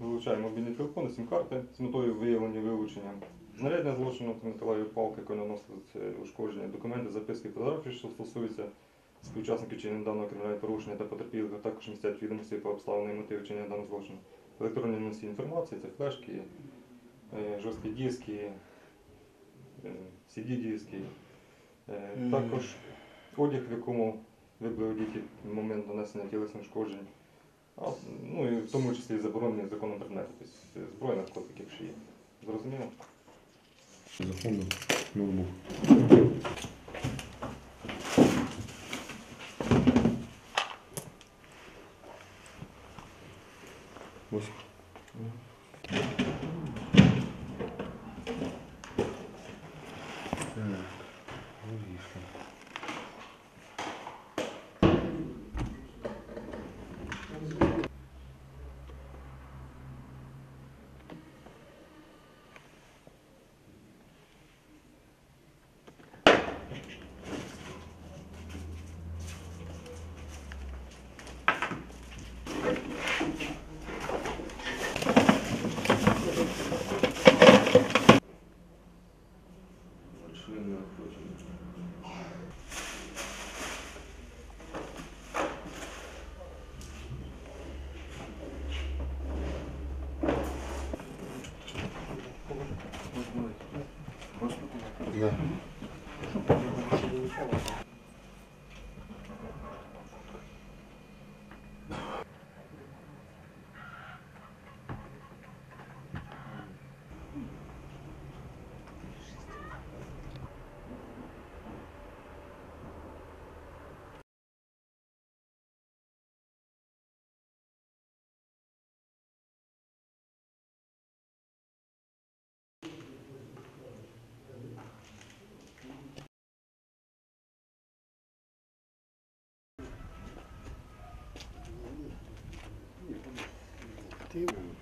вилучає мобільні телефони, сім-карти з метою виявлення вилучення. Знаряддя злочину металеві палки, які наносить е, ушкодження, документи, записки, фотографії, що стосуються співучасників чи недавнього кримінального порушення та потерпілих, а також містять відомості про обставини і мотиви вчинення даного злочину. Електронні носії інформації, це флешки, е, жорсткі диски, CD-диски. Е, Також одяг, в якому ви були одіті в момент нанесення тілесних ушкоджень. Ну і в тому числі заборонені законом предмети, тобто зброя, наркотики, якщо є. Зрозуміло? Законно. Ноутбук. Так, логічно. Член наркотиків. Да. table.